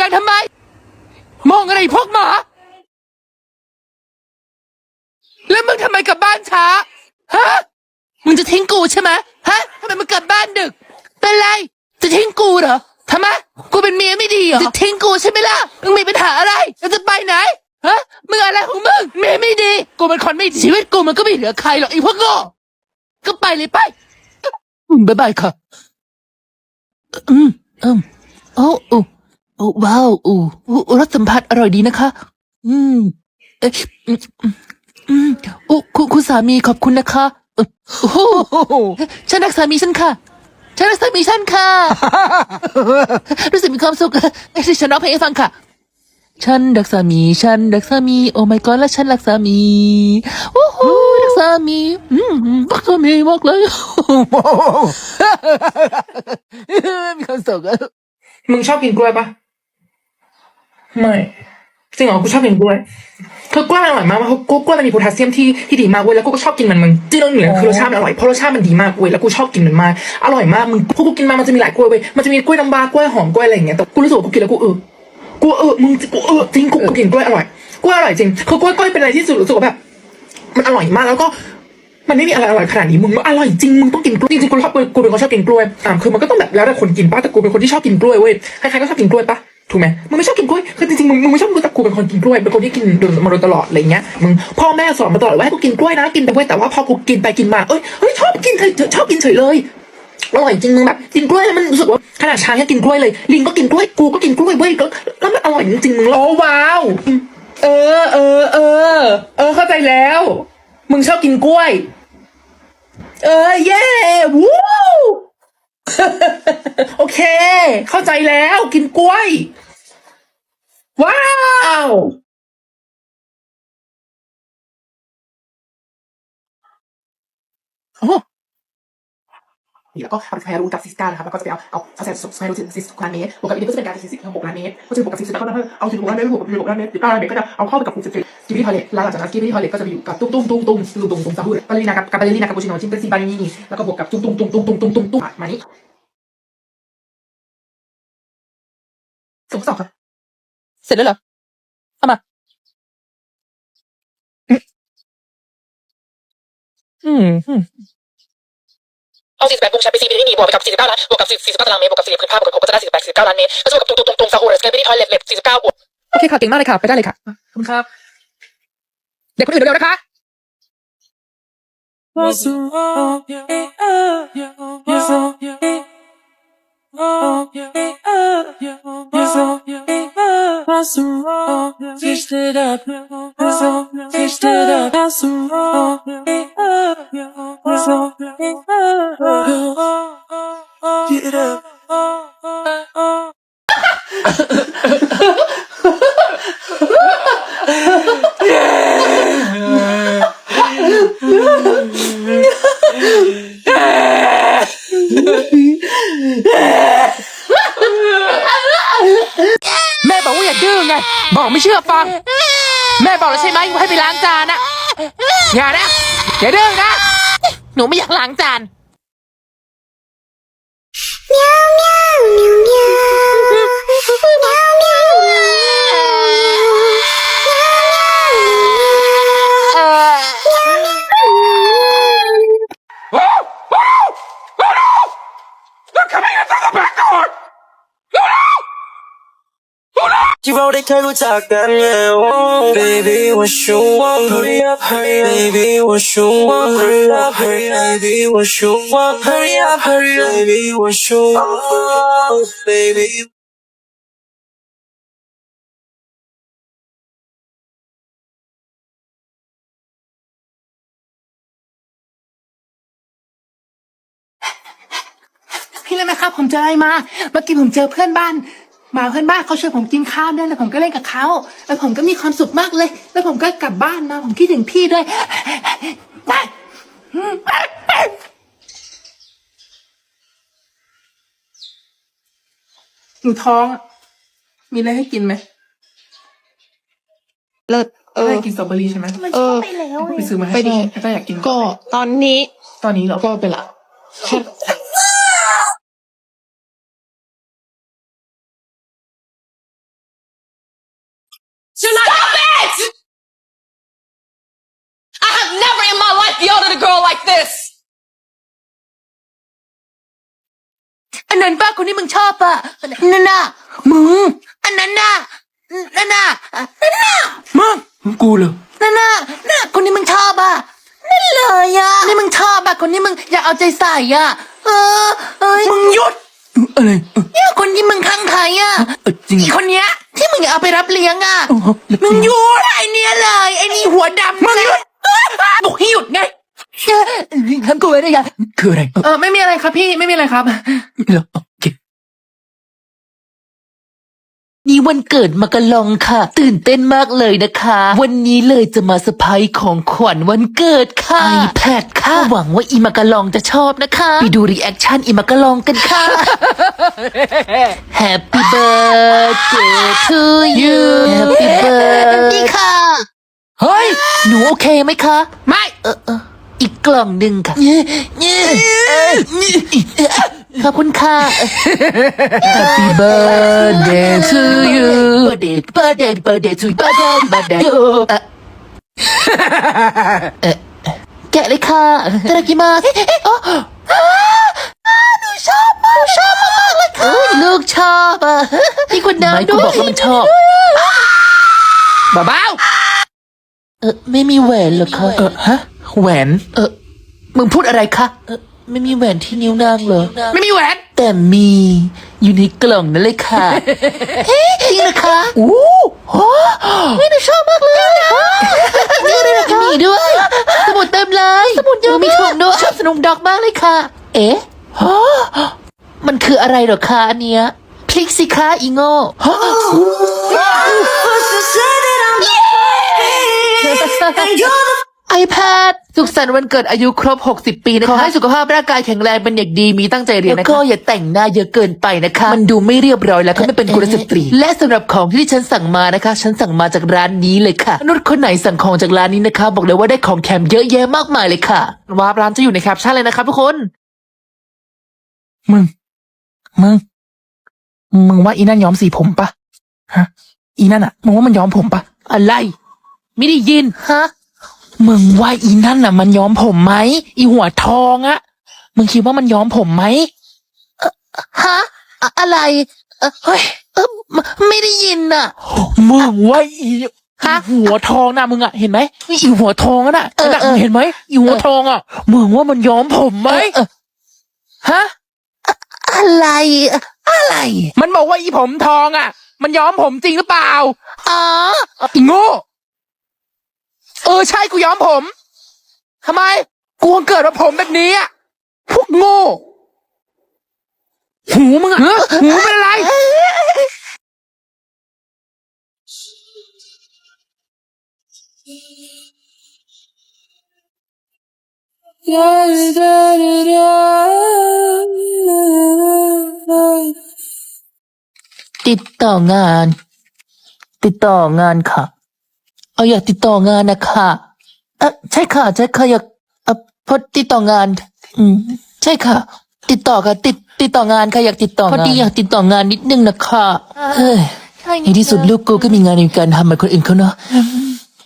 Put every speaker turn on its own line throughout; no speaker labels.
ดังทำไม มองอะไรพวกหมา แล้วมึงทำไมกลับบ้านช้า ฮะ มึงจะทิ้งกูใช่ไหมฮะทำไมมึงกลับบ้านดึก เป็นไร จะทิ้งกูเหรอทำไม กูเป็นเมียไม่ดีเหรอ จะทิ้งกูใช่ไหมล่ะ มึงมีปัญหาอะไรแล้วจะไปไหน ฮะ มึงอะไรของมึง เมียไม่ดี กูเป็นคนไม่ดีชีวิตกูมันก็ไม่เหลือใครหรอกไอ้พวกโง่ก็ไปเลยไปบ๊ายบายค่ะ อืมอืมโอ้ โอ้โอ้ว้าวโอ้โอ้รสสัมผัสอร่อยดีนะคะ อืม เอ๊ะอืมอืมอืมโอ้คุณคุณสามีขอบคุณนะคะเอ่อโอ้โหฉันรักสามีฉันค่ะ ฉันรักสามีฉันค่ะ รู้สึกมีความสุขเอ้ยฉันร้องเพลงให้ฟังค่ะฉันรักสามี ฉันรักสามี โอ้ my god แล้วฉันรักสามีโอ้โหรักสามีอืมรักสามีมากเลยมีความสุขอะ
มึงชอบกินกล้วยปะ ไม่จริงเหรอกูชอบกินกล้วยคือกล้วยอร่อยมากเพราะกล้วยมันมีโพแทสเซียมที่ที่ดีมากเว้ยแล้วกูก็ชอบกินมันมึงที่เรื่องเหนือคือรสชาติมันอร่อยเพราะรสชาติมันดีมากเว้ยแล้วกูชอบกินมันมากอร่อยมากมึงพวกกูกินมามันจะมีหลายกล้วยเว้ยมันจะมีกล้วยน้ำว้ากล้วยหอมกล้วยอะไรอย่างเงี้ยแต่กูรู้สึกว่ากูกินแล้วกูเออกูเออมึงกูเออจริงกูกูกินกล้วยอร่อยกล้วยอร่อยจริงคือกล้วยกล้วยเป็นอะไรที่สุดรู้สึกว่าแบบ มันอร่อยมากแล้วก็มันไม่มีอะไรอร่อยขนาดนี้มึงอร่อยจริงมึงต้องกินกล้วยจริงๆกูชอบกูเป็นคนชอบกินกล้วยอ่าคือมันก็ต้องแบบแล้วแต่คนกินป้าแต่กูเป็นคนที่ชอบกินกล้วยเว้ยใครๆก็ชอบกินกล้วยปะ ถูกไหมมึงไม่ชอบกินกล้วยคือจริงๆมึงมึงไม่ชอบกล้วยแต่กูเป็นคนกินกล้วยเป็นคนที่กินมาโดยตลอดอะไรเงี้ยมึงพ่อแม่สอนมาตลอดว่าให้กูกินกล้วยนะกินไปเว้วยแต่ว่าพอกูกินไปกินมาเอ้ยเฮ้ยชอบกินเฉยชอบกินเฉยเลยอร่อยจริงมึงแบบกินกล้วยแล้วมันรู้สึกว่าขนาดช้างยังกินกล้วยเลยลิงก็กินกล้วยกูก็กินกล้วยเว้ยแล้วแล้วมันอร่อยจริงๆมึงโอ้ว้าวเออเออเออเออเข้าใจแล้ว มึงชอบกินกล้วย เออเย่วู้ โอเค เข้าใจแล้วกินกล้วย ว้าวโอ้ นี่แล้วก็เอาไปใช้รูทกับซิสกานะครับแล้วก็จะไปเอาเอาเอาใส่ใส่รูทซิสล้านเมตรบวกกับอีกก็จะเป็นการที่ซิสหกล้านเมตรก็จะบวกกับซิสแล้วก็เอาสิบหกล้านเมตรบวกกับสิบหกล้านเมตรสิบเก้าล้านเมตรก็จะเอาเข้าไปกับคูณสิบเจ็ดกิบิทอเล็ตแล้วหลังจากนั้นกิบิทอเล็ตก็จะไปอยู่กับตุ้มตุ้มตุ้มตุ้มตุ้มตุ้มตุ้มซาฮูบาเลรินากับกับบาเลรินากับปูชิโนชิมเปนซีบารินีแล้วก็บวกกับตุ้มตุ้มตุ้มตุ้มตุ้มตุ้มตุ้มตุ้มมานี่ส่งสอบครับเสร็จแล้วเหรอเอามาอืม อืมเอา48วงแชมเปี้ยนซีเป็นที่นี่บวกไปกับ49ล้านบวกกับ40 49ตารางเมตรบวกกับ40พื้นผ้าบวกกับ6ก็จะได้48 49ล้านเมตรก็จะบวกกับตุ้งตุ้งตุ้งซาฮูเรสเกปปี้ทอยเลตเล็บ49บวกโอเคค่ะเก่งมากเลยค่ะไปได้เลยค่ะขอบคุณครับ เด็กคนอื่นเร็วๆนะคะ
Fished it up, fished it up, get
ไม่เชื่อฟัง แม่บอกแล้วใช่ไหมว่าให้ไปล้างจานนะอย่านะอย่าดื้อนะ หนูไม่อยากล้างจาน
ที่เราได้เคยรู้จักกันไง oh baby what you want hurry up hurry up baby what you want hurry up hurry up baby what you want hurry up hurry up baby what you want baby
พี่เลยนะครับ ผมเจออะไรมา เมื่อกี้ผมเจอเพื่อนบ้าน หมาเพื่อนบ้านเขาชวนผมกินข้าวด้วยแล้วผมก็เล่นกับเขาแล้วผมก็มีความสุขมากเลย แล้วผมก็กลับบ้านมาผมคิดถึงพี่ด้วยหนูท้องอะมีอะไรให้กินไหม
เลิศเออ
ได้กินสตรอเบอรี่ใช่ไหม
เออ
ไปซื้อมาให้
ไปดิ
ถ้าอยากกิน
ก็ตอนนี้
ตอนนี้เหรอ
ก็ไปละ
Stop it! I have never in my life yelled at a girl like this.
อันนั้นป้าคนที่มึงชอบป่ะนั่นน่ะมึงอันนั้นน่ะนั่นน่ะนั่นน่ะ
มึงมึงกูเหรอ
นั่นน่ะน่ะคนที่มึงชอบอะนั่นเลยอะนี่มึงชอบอะคนที่มึงอยากเอาใจใส่อะเออเอ้ย
มึงหยุด อะไรเออ
เนี่ยคนที่มึงข้างใครอะ
เออจริง
อีคนเนี้ย ที่มึงอยากเอาไปรับเลี้ยงอะ
เออแล้ว
มึงหยุดไอเนี้ยเลย ไอนี่หัวดำ
มึงหยุด
บอกให้หยุดไง ทำกูไว้ได้ยัง
คืออะไรเออ
เออไม่มีอะไรครับพี่ไม่มีอะไรครับ
เหรอ
นี่วันเกิดมากะลองค่ะ ตื่นเต้นมากเลยนะคะ วันนี้เลยจะมาเซอร์ไพรส์ของขวัญวันเกิดค่ะ iPad ค่ะ หวังว่าอีมากะลองจะชอบนะคะ ไปดูรีแอคชั่นอีมากะลองกันค่ะ Happy birthday to you Happy birthday ค่ะ เฮ้ย หนูโอเคไหมคะ ไม่ เออเอออีกกล่องหนึ่งค่ะ ขอบคุณค่ะ Happy birthday to you birthday birthday birthday to you birthday birthday to you เอ่อเอ่อแกะเลยค่ะตะกี้มาโอ้หนูชอบมากชอบมากเลยค่ะลูกชอบอะพี่คนน้ำด้วยบอกว่ามันชอบเบาๆเออไม่มีแหวนเหรอคะ
เออฮะ แหวน
เออมึงพูดอะไรคะเออ ไม่มีแหวนที่นิ้วนางเหรอ
ไม่มีแหวน
แต่มีอยู่ในกล่องนั่นเลยค่ะ เฮ้ยจริงนะคะอู้โหไม่หนูชอบมากเลยนี่เลยนะคะมีด้วย สมุดเต็มเลย สมุดเยอะมีถุงด้วยชอบสนุกดอกมากเลยค่ะ เอ๊ะฮะมันคืออะไรเหรอคะอันเนี้ยพลิกสิคะอีโง่ iPad สุขสันต์วันเกิดอายุครบ 60 ปีนะคะขอให้สุขภาพร่างกายแข็งแรงเป็นอย่างดีมีตั้งใจเรียนนะคะแล้วก็อย่าแต่งหน้าเยอะเกินไปนะคะ มันดูไม่เรียบร้อยแล้วก็ไม่เป็นกุลสตรี และสำหรับของที่ฉันสั่งมานะคะ ฉันสั่งมาจากร้านนี้เลยค่ะมนุษย์คนไหนสั่งของจากร้านนี้นะคะ บอกเลยว่าได้ของแถมเยอะแยะมากมายเลยค่ะวาร์ปร้านจะอยู่ในแคปชั่นเลยนะครับทุกคน
มึงมึงมึงว่าอีนั่นย้อมสีผมปะฮะ อีนั่นอะมึงว่ามันย้อมผมปะ
อะไร ไม่ได้ยินฮะ
มึงว่าอีนั่นน่ะ มันย้อมผมไหมอีหัวทองอะมึงคิดว่ามันย้อมผมไหม
ฮะอะอะไรเอ่อเฮ้ยเออไม่ไม่ได้ยินน่ะ
มึงว่าอี
ฮะ
อีหัวทองน่ะมึงอะเห็นไหมอีหัวทองอะน่ะ
เออ
น่ะ
เออ
มึงเห็นไหมอีหัวทองอะมึงว่ามันย้อมผมไหม
เออ
ฮะ
อะไรอะไร
มันบอกว่าอีผมทองอะมันย้อมผมจริงหรือเปล่า
อ๋อ
อีโง่เออใช่กูย้อมผมทำไม กูเกิดมาผมแบบนี้อะพวกโง่ หูมึงอะหูเป็นอะไร
ติดต่องาน ติดต่องานค่ะ เอาอยากติดต่องานนะคะเออใช่ค่ะ ใช่ค่ะอยากเออพอติดต่องาน อืม ใช่ค่ะ ติดต่อค่ะ ติดติดต่องานค่ะอยากติดต่องานพอดีอยากติดต่องานนิดนึงนะคะเฮ้ยในที่สุดลูกกูก็มีงานในการทำเหมือนคนอื่นเขาเนาะ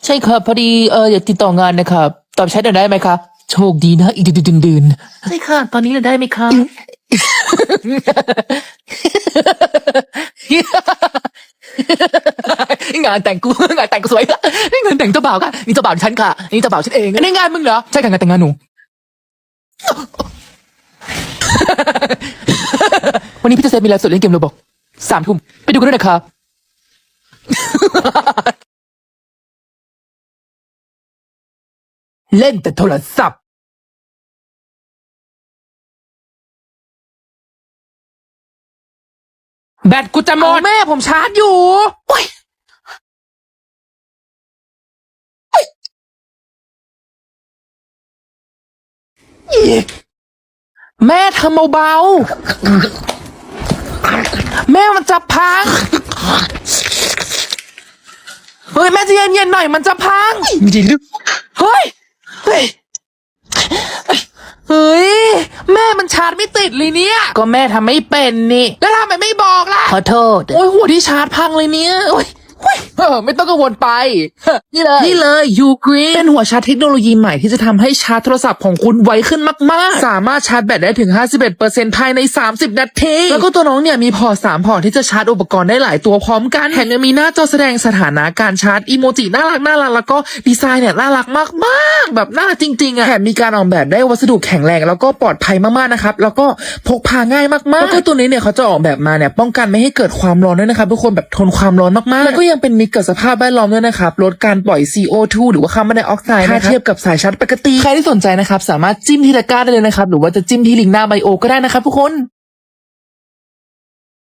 ใช่ค่ะพอดีเอออยากติดต่องานนะคะตอบแชทหน่อยได้ไหมคะโชคดีนะอีกดื่นดื่นใช่ค่ะ ตอนนี้เราได้ไหมคะ
งานแต่งกูงานแต่งกูสวยนี่งานแต่งเจ้าบ่าวค่ะนี่เจ้าบ่าวฉันค่ะนี่เจ้าบ่าวฉันเองนี่งานมึงเหรอใช่ค่ะงานแต่งงานหนูวันนี้พี่จะเซฟมีไลฟ์สดเล่นเกมโรบอกสามทุ่มไปดูกันด้วยนะครับเล่นแต่โทรศัพท์ แบตกูจะหมดแม่ผมชาร์จอยู่โอ้ยแม่ทำเบาๆ แม่มันจะพัง เฮ้ย แม่ใจะเย็นๆหน่อยมันจะพังไม่ดีลึกเฮ้ย เฮ้ย เฮ้ย แม่มันชาร์จไม่ติดเลยเนี่ย ก็แม่ทำไม่เป็นนี่ แล้วทำไมไม่บอกล่ะ
ขอโทษ
โอ้ยหัวที่ชาร์จพังเลยเนี่ยโอ้ยโอ้ย เออไม่ต้องกังวลไปเฮ้อนี่เลยนี่เลยยูกรีนเป็นหัวชาร์จเทคโนโลยีใหม่ที่จะทำให้ชาร์จโทรศัพท์ของคุณไวขึ้นมาก ๆ สามารถชาร์จแบตได้ถึง 51%ภายใน 30 นาที แล้วก็ตัวน้องเนี่ยมีพอร์ต3พอร์ตที่จะชาร์จอุปกรณ์ได้หลายตัวพร้อมกันแถมยังมีหน้าจอแสดงสถานะการชาร์จอีโมจิน่ารักน่ารักแล้วก็ดีไซน์เนี่ยน่ารักมากๆ แบบน่ารักจริงๆอะแถมมีการออกแบบได้วัสดุแข็งแรงแล้วก็ปลอดภัยมากๆนะครับแล้วก็พกพาง่ายมากๆแล้วก็ตัวนี้เนี่ยเขาจะออกแบบมาเนี่ยป้องกันไม่ให้เกิดความร้อนด้วยนะครับทุกคนแบบทนความร้อนมากๆแล้วก็ยังเป็นมิตรกับสภาพแวดล้อมด้วยนะครับลดการปล่อย CO2 หรือว่าคาร์บอนไดออกไซด์ถ้าเทียบกับสายชาร์จปกติ ใครที่สนใจนะครับ สามารถจิ้มที่ตะกร้าได้เลยนะครับ หรือว่าจะจิ้มที่ลิงก์หน้าไบโอก็ได้นะครับทุกคน